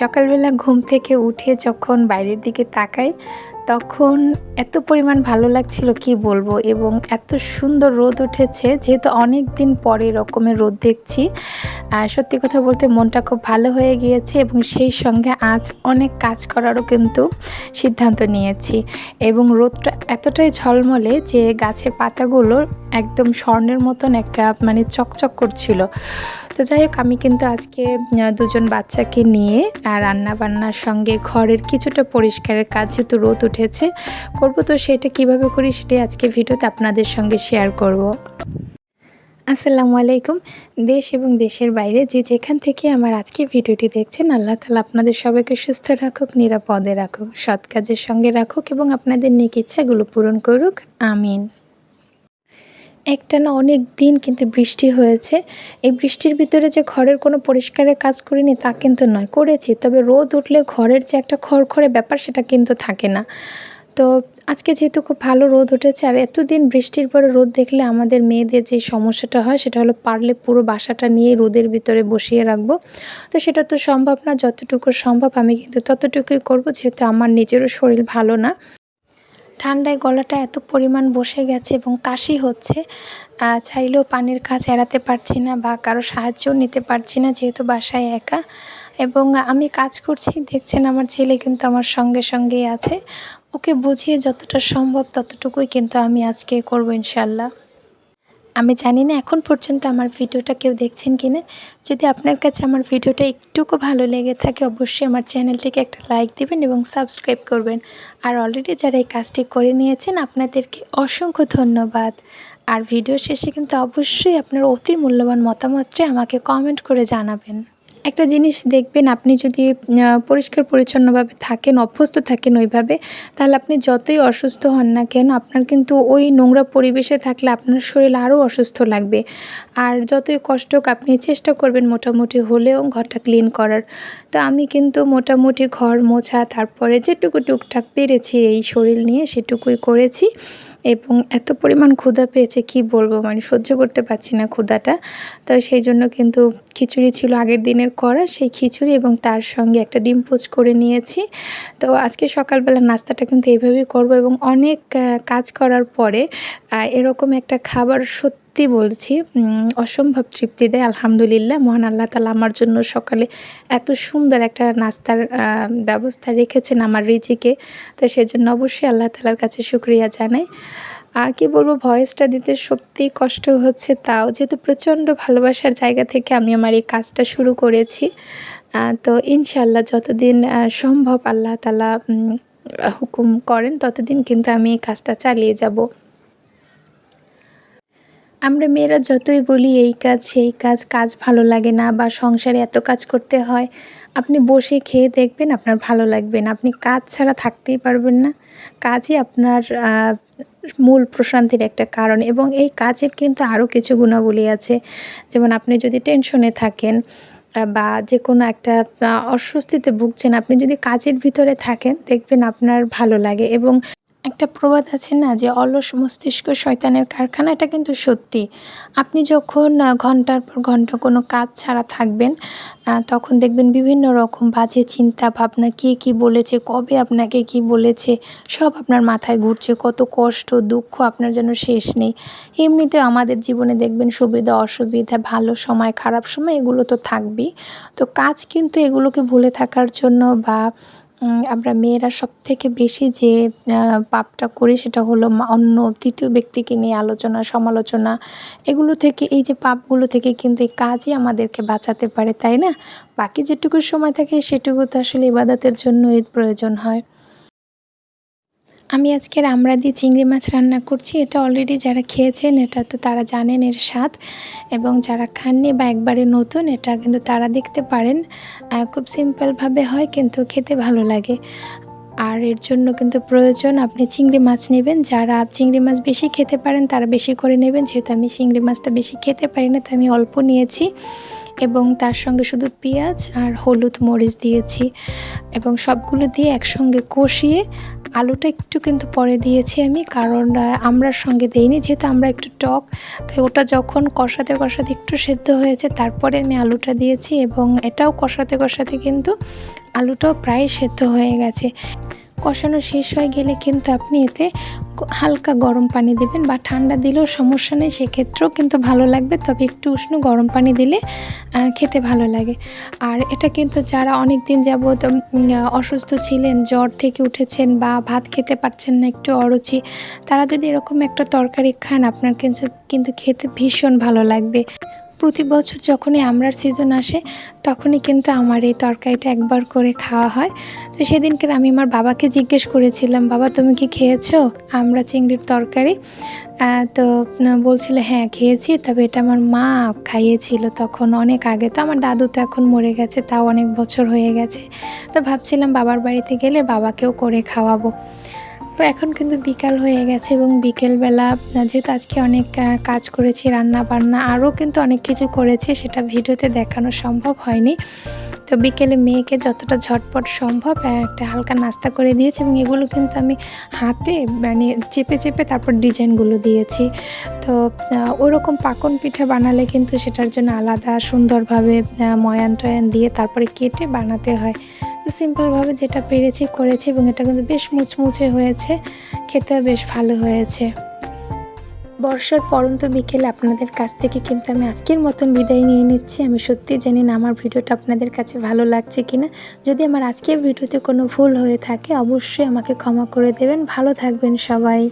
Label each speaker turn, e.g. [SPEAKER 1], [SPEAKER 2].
[SPEAKER 1] সকালবেলা ঘুম থেকে উঠে যখন বাইরের দিকে তাকাই, তখন এত পরিমাণ ভালো লাগছিল, কি বলব? এবং এত সুন্দর রোদ উঠেছে, যেহেতু অনেক দিন পরে এরকমের রোদ দেখছি আর সত্যি কথা বলতে মনটা খুব ভালো হয়ে গিয়েছে এবং সেই সঙ্গে আজ অনেক কাজ করারও কিন্তু সিদ্ধান্ত নিয়েছি এবং রোদটা এতটাই ঝলমলে যে গাছের পাতাগুলো একদম স্বর্ণের মতন একটা মানে চকচক করছিল তো যাই হোক, আমি কিন্তু আজকে দুজন বাচ্চাকে নিয়ে রান্না বান্নার সঙ্গে ঘরের কিছুটা পরিষ্কারের কাজ যেহেতু রোদ উঠেছে, করব তো সেটা কীভাবে করি সেটাই আজকে ভিডিওতে আপনাদের সঙ্গে শেয়ার করব। আসসালামু আলাইকুম। দেশ এবং দেশের বাইরে যে যেখান থেকে আমার আজকে ভিডিওটি দেখছেন, আল্লাহ তালা আপনাদের সবাইকে সুস্থ রাখুক, নিরাপদে রাখুক, সৎ কাজের সঙ্গে রাখুক এবং আপনাদের নিক ইচ্ছাগুলো পূরণ করুক। আমিন। একটানা অনেক দিন কিন্তু বৃষ্টি হয়েছে। এই বৃষ্টির ভিতরে যে ঘরের কোনো পরিষ্কারের কাজ করিনি তা কিন্তু নয়, করেছি। তবে রোদ উঠলে ঘরের যে একটা খড়খড়ে ব্যাপার সেটা কিন্তু থাকে না। তো আজকে যেহেতু খুব ভালো রোদ উঠেছে, আর এতদিন বৃষ্টির পরে রোদ দেখলে আমাদের মেয়েদের যে সমস্যাটা হয় সেটা হলো পারলে পুরো বাসাটা নিয়ে রোদের ভিতরে বসিয়ে রাখব। তো সেটা তো সম্ভব না, যতটুকু সম্ভব আমি কিন্তু ততটুকুই করব, যেহেতু আমার নিজেরও শরীর ভালো না। ঠান্ডায় গলাটা এত পরিমাণ বসে গেছে এবং কাশি হচ্ছে। চাইলেও পানির কাজ এড়াতে পারছি না বা কারও সাহায্যও নিতে পারছি না যেহেতু বাসায় একা। এবং আমি কাজ করছি, দেখছেন আমার ছেলে কিন্তু আমার সঙ্গে সঙ্গেই আছে। ওকে বুঝিয়ে যতটা সম্ভব ততটুকুই কিন্তু আমি আজকে করব ইনশাল্লাহ আমি জানি না এখন পর্যন্ত আমার ভিডিওটা কেউ দেখছেন কি না যদি আপনার কাছে আমার ভিডিওটা একটুকু ভালো লেগে থাকে, অবশ্যই আমার চ্যানেলটিকে একটা লাইক দেবেন এবং সাবস্ক্রাইব করবেন। আর অলরেডি যারা এই কাজটি করে নিয়েছেন, আপনাদেরকে অসংখ্য ধন্যবাদ। আর ভিডিও শেষে কিন্তু অবশ্যই আপনার অতি মূল্যবান মতামতটি আমাকে কমেন্ট করে জানাবেন। একটা জিনিস দেখবেন, আপনি যদি পরিষ্কার পরিচ্ছন্নভাবে থাকেন, অভ্যস্ত থাকেন ওইভাবে, তাহলে আপনি যতই অসুস্থ হন না কেন, আপনার কিন্তু ওই নোংরা পরিবেশে থাকলে আপনার শরীর আরও অসুস্থ লাগবে। আর যতই কষ্ট হোক, আপনি চেষ্টা করবেন মোটামুটি হলেও ঘরটা ক্লিন করার। তো আমি কিন্তু মোটামুটি ঘর মোছা, তারপরে যেটুকু টুকটাক পেরেছি এই শরীর নিয়ে, সেটুকুই করেছি। এবং এত পরিমাণ ক্ষুধা পেয়েছে, কি বলব? মানে সহ্য করতে পারছি না ক্ষুধাটা। তো সেই জন্য কিন্তু খিচুড়ি ছিল আগের দিনের করা সেই খিচুড়ি এবং তার সঙ্গে একটা ডিম পোস্ট করে নিয়েছি। তো আজকে সকালবেলা নাস্তাটা কিন্তু এইভাবেই করব এবং অনেক কাজ করার পরে এরকম একটা খাবার সত্যি সত্যি বলছি অসম্ভব তৃপ্তি দেয়, আলহামদুলিল্লাহ। মহান আল্লাহ তালা আমার জন্য সকালে এত সুন্দর একটা নাস্তার ব্যবস্থা রেখেছেন আমার রিজিকে। তো সেজন্য অবশ্যই আল্লাহ তালার কাছে শুক্রিয়া জানাই। আর কি বলব, ভয়েসটা দিতে সত্যিই কষ্ট হচ্ছে তাও। যেহেতু প্রচণ্ড ভালোবাসার জায়গা থেকে আমি আমার এই কাজটা শুরু করেছি তো ইনশাল্লাহ যতদিন সম্ভব আল্লাহ তালা হুকুম করেন, ততদিন কিন্তু আমি এই কাজটা চালিয়ে যাব। আমরা মেয়েরা যতই বলি এই কাজ, সেই কাজ কাজ ভালো লাগে না বা সংসারে এত কাজ করতে হয়, আপনি বসে খেয়ে দেখবেন আপনার ভালো লাগবে না। আপনি কাজ ছাড়া থাকতেই পারবেন না। কাজই আপনার মূল প্রশান্তির একটা কারণ এবং এই কাজের কিন্তু আরও কিছু গুণাবলী আছে। যেমন আপনি যদি টেনশনে থাকেন বা যে কোনো একটা অস্বস্তিতে ভুগছেন, আপনি যদি কাজের ভিতরে থাকেন, দেখবেন আপনার ভালো লাগে এবং একটা প্রবাদ আছে না যে অলস মস্তিষ্ক শয়তানের কারখানা, এটা কিন্তু সত্যি। আপনি যখন ঘণ্টার পর ঘণ্টা কোনো কাজ ছাড়া থাকবেন তখন দেখবেন বিভিন্ন রকম বাজে চিন্তা ভাবনা, কে কি বলেছে, কবে আপনাকে কি বলেছে, সব আপনার মাথায় ঘুরছে। কত কষ্ট, দুঃখ আপনার যেন শেষ নেই। এমনিতে আমাদের জীবনে দেখবেন সুবিধা, অসুবিধা, ভালো সময়, খারাপ সময়, এগুলো তো থাকবেই। তো কাজ কিন্তু এগুলোকে ভুলে থাকার জন্য বা আমরা মেয়েরা সব থেকে বেশি যে পাপটা করি সেটা হলো অন্য তৃতীয় ব্যক্তিকে নিয়ে আলোচনা, সমালোচনা। এগুলো থেকে, এই যে পাপগুলো থেকে কিন্তু এই কাজই আমাদেরকে বাঁচাতে পারে, তাই না? বাকি যেটুকু সময় থাকে সেটুকু তো আসলে ইবাদতের জন্যই প্রয়োজন হয়। আমি আজকে আমরা দিয়ে চিংড়ি মাছ রান্না করছি। এটা অলরেডি যারা খেয়েছেন, এটা তো তারা জানেন এর স্বাদ। এবং যারা খাননি বা একবারে নতুন, এটা কিন্তু তারা দেখতে পারেন। খুব সিম্পলভাবে হয়, কিন্তু খেতে ভালো লাগে। আর এর জন্য কিন্তু প্রয়োজন আপনি চিংড়ি মাছ নেবেন। যারা চিংড়ি মাছ বেশি খেতে পারেন, তারা বেশি করে নেবেন। যেহেতু আমি চিংড়ি মাছটা বেশি খেতে পারি না, তাই আমি অল্প নিয়েছি। এবং তার সঙ্গে শুধু পেঁয়াজ আর হলুদ মরিচ দিয়েছি এবং সবগুলো দিয়ে একসঙ্গে কষিয়ে আলুটা একটু কিন্তু পরে দিয়েছি আমি কারণ আহ, আমড়ার সঙ্গে দেইনি যেহেতু আমরা একটু টক তাই ওটা যখন কষাতে কষাতে একটু সেদ্ধ হয়েছে তারপরে আমি আলুটা দিয়েছি এবং এটাও কষাতে কষাতে কিন্তু আলুটাও প্রায় সেদ্ধ হয়ে গেছে। কষানো শেষ হয়ে গেলে কিন্তু আপনি এতে হালকা গরম পানি দেবেন বা ঠান্ডা দিলেও সমস্যা নেই, সেক্ষেত্রেও কিন্তু ভালো লাগবে। তবে একটু উষ্ণ গরম পানি দিলে খেতে ভালো লাগে। আর এটা কিন্তু যারা অনেক দিন যাবৎ অসুস্থ ছিলেন, জ্বর থেকে উঠেছেন বা ভাত খেতে পারছেন না, একটু অরুচি, তারা যদি এরকম একটা তরকারি খান, আপনার কিন্তু কিন্তু খেতে ভীষণ ভালো লাগবে। প্রতি বছর যখনই আমরার সিজন আসে, তখনই কিন্তু আমার এই তরকারিটা একবার করে খাওয়া হয়। তো সেদিনকে আমি আমার বাবাকে জিজ্ঞেস করেছিলাম, বাবা, তুমি কি খেয়েছো আমরা চিংড়ির তরকারি? তো বলছিল হ্যাঁ খেয়েছি, তবে এটা আমার মা খাইয়েছিল তখন অনেক আগে। তো আমার দাদু তো এখন মরে গেছে, তাও অনেক বছর হয়ে গেছে। তো ভাবছিলাম বাবার বাড়িতে গেলে বাবাকেও করে খাওয়াবো। তো এখন কিন্তু বিকাল হয়ে গেছে এবং বিকেলবেলা যেহেতু আজকে অনেক কাজ করেছি রান্না বান্না আরও কিন্তু অনেক কিছু করেছি, সেটা ভিডিওতে দেখানো সম্ভব হয়নি। তো বিকেলে মেয়েকে যতটা ঝটপট সম্ভব একটা হালকা নাস্তা করে দিয়েছি এবং এগুলো কিন্তু আমি হাতে মানে চেপে চেপে তারপর ডিজাইনগুলো দিয়েছি। তো ওরকম পাকন পিঠা বানালে কিন্তু সেটার জন্য আলাদা সুন্দরভাবে ময়ান টয়ান দিয়ে তারপরে কেটে বানাতে হয়। সিম্পলভাবে যেটা পেরেছি, করেছি এবং এটা কিন্তু বেশ মুচমুচে হয়েছে। খেতেও বেশ ভালো হয়েছে। বর্ষার পরন্ত বিকেলে আপনাদের কাছ থেকে কিন্তু আমি আজকের মতন বিদায় নিয়ে নিচ্ছি। আমি সত্যি জানি না আমার ভিডিওটা আপনাদের কাছে ভালো লাগছে কিনা। যদি আমার আজকের ভিডিওতে কোনো ভুল হয়ে থাকে, অবশ্যই আমাকে ক্ষমা করে দেবেন। ভালো থাকবেন সবাই।